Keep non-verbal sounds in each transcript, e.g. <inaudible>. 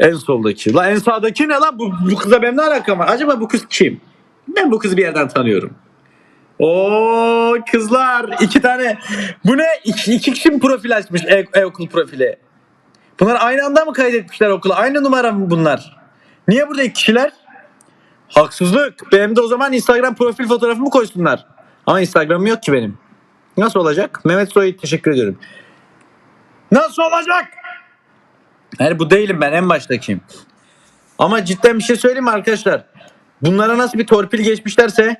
En soldaki. La en sağdaki ne lan? Bu, bu kızla benim ne alakam var? Acaba bu kız kim? Ben bu kızı bir yerden tanıyorum. Oo kızlar iki tane. Bu ne? İki, iki kişi mi profil açmış e, e-okul profili? Bunlar aynı anda mı kaydetmişler okula? Aynı numara mı bunlar? Niye burada iki kişiler? Haksızlık. Benim de o zaman Instagram profil fotoğrafımı koysunlar. Ama Instagram'ım yok ki benim. Nasıl olacak? Mehmet Soy teşekkür ediyorum. Nasıl olacak? Yani bu değilim ben en baştakiyim. Ama cidden bir şey söyleyeyim mi arkadaşlar? Bunlara nasıl bir torpil geçmişlerse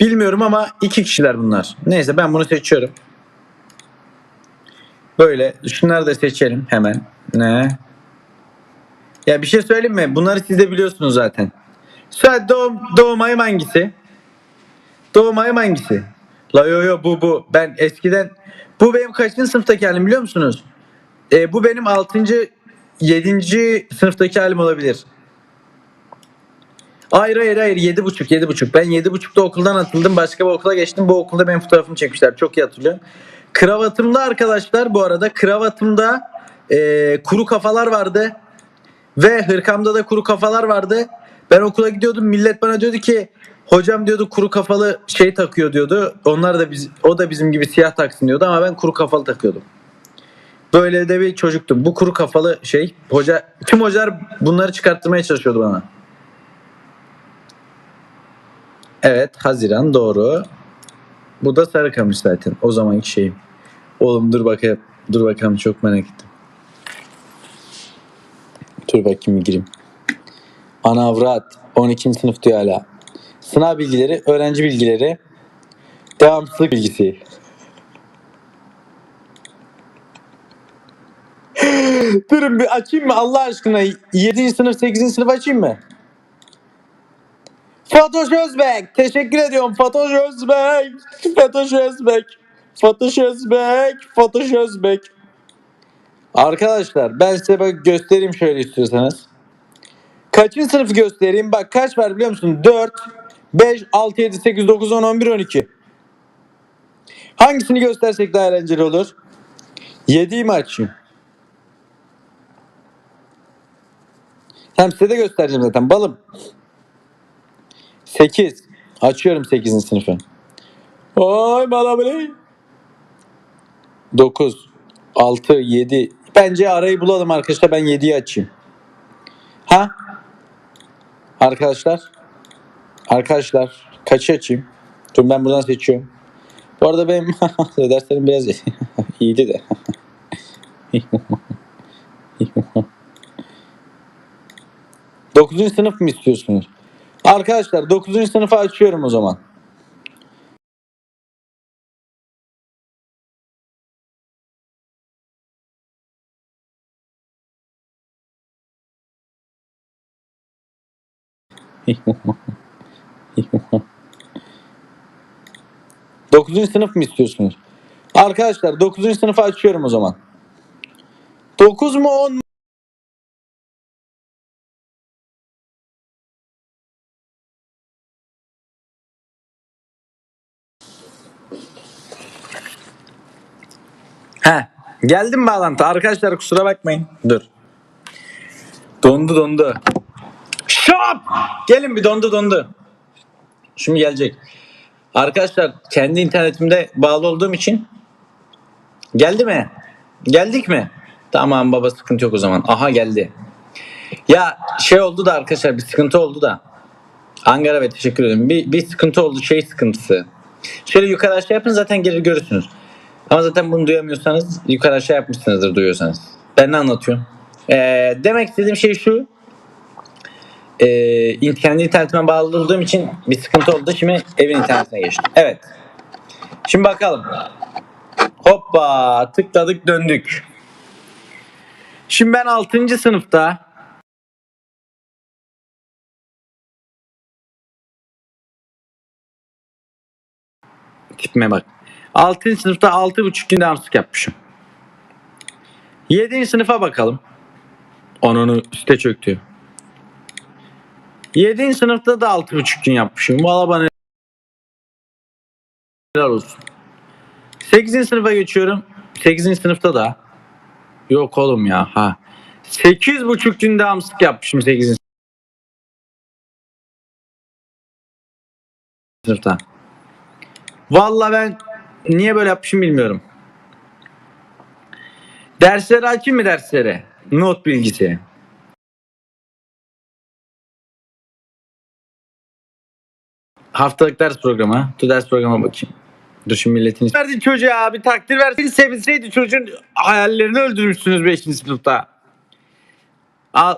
bilmiyorum ama iki kişiler bunlar. Neyse ben bunu seçiyorum. Böyle şunları da seçelim hemen. Ne? Ya bir şey söyleyeyim mi? Bunları siz de biliyorsunuz zaten. Sen doğum, doğum ayım hangisi? Doğum ayım hangisi? La yo yo bu bu. Ben eskiden bu benim kaçıncı sınıftaki halim biliyor musunuz? E, bu benim 6. 7. sınıftaki halim olabilir. Hayır hayır hayır 7.5 7.5. Ben 7.5'da okuldan atıldım. Başka bir okula geçtim. Bu okulda benim fotoğrafımı çekmişler. Çok iyi hatırlıyorum. Kravatımda arkadaşlar bu arada kravatımda e, kuru kafalar vardı. Ve hırkamda da kuru kafalar vardı. Ben okula gidiyordum. Millet bana diyordu ki hocam diyordu kuru kafalı şey takıyor diyordu. Onlar da biz o da bizim gibi siyah taksın diyordu ama ben kuru kafalı takıyordum. Böyle de bir çocuktum. Bu kuru kafalı şey hoca tüm hocalar bunları çıkarttırmaya çalışıyordu bana. Evet Haziran doğru. Bu da Sarıkamış zaten. O zamanki şeyim. Oğlum dur bakayım. Dur bakalım çok merak ettim. Dur bakayım bir gireyim. Ana avrat 12. sınıf diyor hala. Sınav bilgileri, öğrenci bilgileri, devamsızlık bilgisi. Durun bir açayım mı Allah aşkına? 7. sınıf, 8. sınıf açayım mı? Fatoş Özbek. Teşekkür ediyorum Fatoş Özbek. Fatoş Özbek. Fatoş Özbek. Fatoş Özbek. Arkadaşlar ben size bak göstereyim şöyle istiyorsanız. Kaçıncı sınıfı göstereyim? Bak kaç var biliyor musun? 4, 5, 6, 7, 8, 9, 10, 11, 12. Hangisini göstersek daha eğlenceli olur? 7'yi mi açayım? Tamam size de göstereceğim zaten. Balım. 8. Açıyorum 8. sınıfı. Oy bana bile. 9. 6, 7. Bence arayı bulalım arkadaşlar. Ben 7'yi açayım. Ha? Arkadaşlar. Arkadaşlar. Kaçı açayım? Dur ben buradan seçiyorum. Bu arada benim <laughs> derslerim biraz <laughs> iyiydi de. <laughs> Dokuzuncu sınıf mı istiyorsunuz? Arkadaşlar 9. sınıfı açıyorum o zaman. <laughs> Dokuzuncu sınıf mı istiyorsunuz? Arkadaşlar 9. sınıfı açıyorum o zaman. 9 mu 10 mu? Geldim bağlantı. Arkadaşlar kusura bakmayın. Dur. Dondu dondu. Şop! Gelin bir dondu dondu. Şimdi gelecek. Arkadaşlar kendi internetimde bağlı olduğum için geldi mi? Geldik mi? Tamam baba sıkıntı yok o zaman. Aha geldi. Ya şey oldu da arkadaşlar bir sıkıntı oldu da. Ankara ve teşekkür ederim. Bir, bir sıkıntı oldu şey sıkıntısı. Şöyle yukarı aşağı yapın zaten gelir görürsünüz. Ama zaten bunu duyamıyorsanız yukarı aşağı yapmışsınızdır duyuyorsanız. Ben ne anlatıyorum? Ee, demek istediğim şey şu. Ee, kendi internetime bağlı olduğum için bir sıkıntı oldu. Şimdi evin internetine geçtim. Evet. Şimdi bakalım. Hoppa tıkladık döndük. Şimdi ben 6. sınıfta tipime bak. 6. sınıfta 6,5 gün devamsızlık yapmışım. 7. sınıfa bakalım. Ananı üste çöktü. 7. sınıfta da 6,5 gün yapmışım. Valla bana helal olsun. 8. sınıfa geçiyorum. 8. sınıfta da yok oğlum ya ha. 8,5 gün devamsızlık yapmışım 8. sınıfta. Vallahi ben niye böyle yapmışım bilmiyorum. Derslere açayım mı derslere? Not bilgisi. Haftalık ders programı. Dur ders programa bakayım. Dur şimdi milletin Verdi çocuğa bir takdir verseydi sevinseydi çocuğun hayallerini öldürmüşsünüz 5. sınıfta.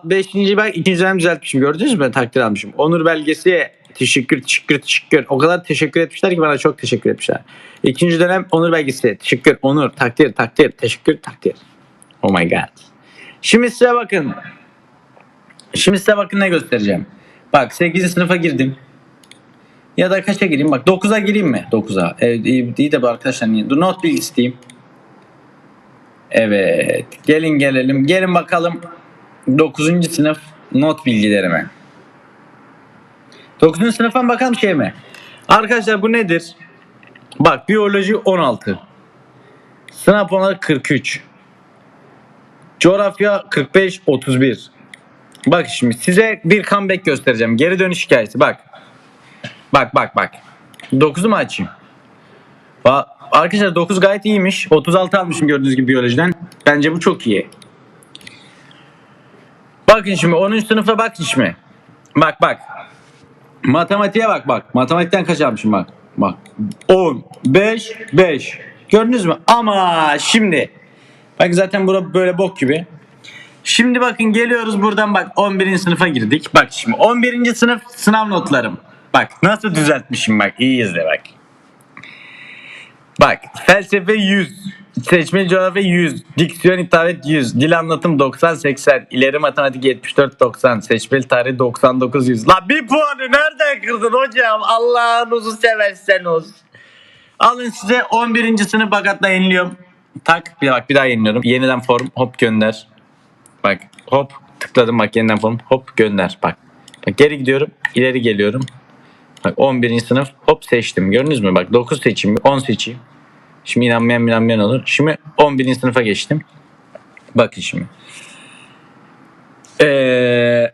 5. bak ikinci dönem düzeltmişim gördünüz mü ben takdir almışım. Onur belgesi teşekkür teşekkür teşekkür. O kadar teşekkür etmişler ki bana çok teşekkür etmişler. İkinci dönem onur belgesi teşekkür onur takdir takdir teşekkür takdir. Oh my god. Şimdi size bakın. Şimdi size bakın ne göstereceğim. Bak 8. sınıfa girdim. Ya da kaça gireyim? Bak 9'a gireyim mi? 9'a. Evet, iyi, iyi de bu arkadaşlar niye? Dur not bilgisi diyeyim. Evet. Gelin gelelim. Gelin bakalım 9. sınıf not bilgilerime. 9. sınıftan bakalım şey mi? Arkadaşlar bu nedir? Bak biyoloji 16. Sınav puanları 43. Coğrafya 45 31. Bak şimdi size bir comeback göstereceğim. Geri dönüş hikayesi bak. Bak bak bak. 9'u mu açayım? Ba- Arkadaşlar 9 gayet iyiymiş. 36 almışım gördüğünüz gibi biyolojiden. Bence bu çok iyi. Bakın şimdi 10. sınıfta bak şimdi. Bak bak. Matematiğe bak bak. Matematikten kaç almışım bak. Bak. 10, 5, 5. Gördünüz mü? Ama şimdi. Bak zaten bura böyle bok gibi. Şimdi bakın geliyoruz buradan bak 11. sınıfa girdik. Bak şimdi 11. sınıf sınav notlarım. Bak nasıl düzeltmişim bak iyi izle bak. Bak felsefe 100, seçmeli coğrafya 100, diksiyon hitabet 100, dil anlatım 90-80, ileri matematik 74-90, seçmeli tarih 99-100. La bir puanı nereden kırdın hocam? Allah'ınızı severseniz. Alın size 11. sınıf bak hatta yeniliyorum. Tak bir bak bir daha yeniliyorum. Yeniden form hop gönder. Bak hop tıkladım bak yeniden form hop gönder bak. Bak geri gidiyorum ileri geliyorum. Bak 11. sınıf hop seçtim. Gördünüz mü? Bak 9 seçeyim 10 seçeyim. Şimdi inanmayan inanmayan olur. Şimdi 11. sınıfa geçtim. Bakın şimdi. Ee,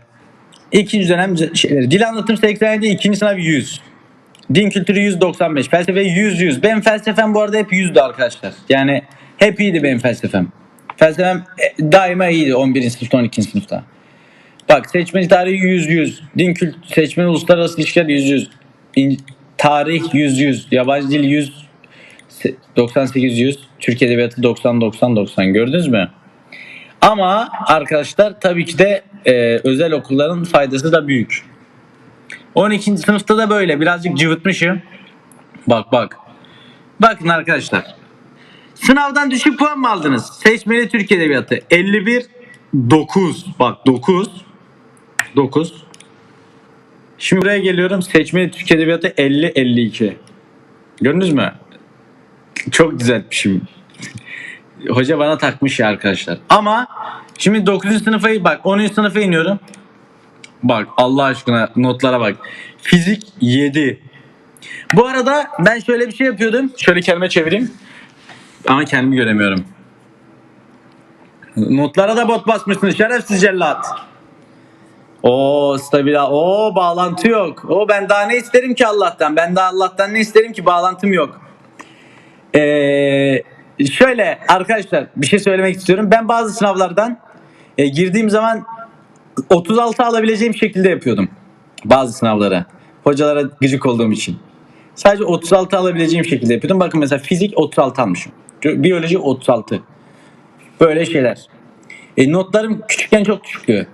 ikinci dönem şeyleri. Dil anlatım 87, ikinci sınav 100. Din kültürü 195. Felsefe 100 100. Benim felsefem bu arada hep 100'dü arkadaşlar. Yani hep iyiydi benim felsefem. Felsefem e, daima iyiydi 11. sınıfta 12. sınıfta. Bak seçmeli tarih 100 100. Din kült seçmeli uluslararası ilişkiler 100 100. İn- tarih 100 100. Yabancı dil 100 se- 98 100. Türk edebiyatı 90 90 90. Gördünüz mü? Ama arkadaşlar tabii ki de e, özel okulların faydası da büyük. 12. sınıfta da böyle birazcık cıvıtmışım. Bak bak. Bakın arkadaşlar. Sınavdan düşük puan mı aldınız? Seçmeli Türk Edebiyatı 51 9. Bak 9. 9. Şimdi buraya geliyorum. Seçmeli Türk Edebiyatı 50 52. Gördünüz mü? Çok düzeltmişim. Hoca bana takmış ya arkadaşlar. Ama şimdi 9. sınıfa bak 10. sınıfa iniyorum. Bak Allah aşkına notlara bak. Fizik 7. Bu arada ben şöyle bir şey yapıyordum. Şöyle kelime çevireyim. Ama kendimi göremiyorum. Notlara da bot basmışsın şerefsiz cellat. O stabil. O bağlantı yok. O ben daha ne isterim ki Allah'tan? Ben daha Allah'tan ne isterim ki bağlantım yok. Ee, şöyle arkadaşlar bir şey söylemek istiyorum. Ben bazı sınavlardan e, girdiğim zaman 36 alabileceğim şekilde yapıyordum. Bazı sınavlara. Hocalara gıcık olduğum için. Sadece 36 alabileceğim şekilde yapıyordum. Bakın mesela fizik 36 almışım. Biyoloji 36. Böyle şeyler. E, notlarım küçükken çok düşüktü.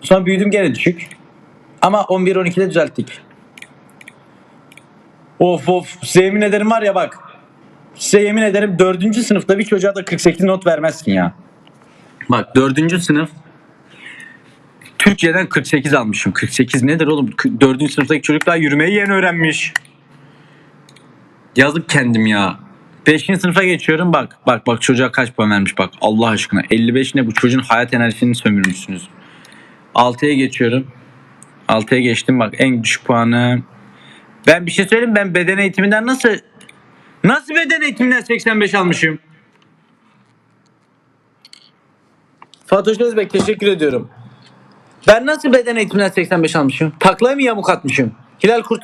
Sonra büyüdüm gene düşük. Ama 11-12'de düzelttik. Of of size yemin ederim var ya bak. Size yemin ederim 4. sınıfta bir çocuğa da 48 not vermezsin ya. Bak 4. sınıf Türkçeden 48 almışım. 48 nedir oğlum? 4. sınıftaki çocuk daha yürümeyi yeni öğrenmiş. Yazık kendim ya. 5. sınıfa geçiyorum bak. Bak bak çocuğa kaç puan vermiş bak. Allah aşkına. 55 ne bu çocuğun hayat enerjisini sömürmüşsünüz. 6'ya geçiyorum. 6'ya geçtim bak en düşük puanı. Ben bir şey söyleyeyim ben beden eğitiminden nasıl nasıl beden eğitiminden 85 almışım? Fatoş Özbek teşekkür ediyorum. Ben nasıl beden eğitiminden 85 almışım? Taklaya mı yamuk atmışım? Hilal Kurt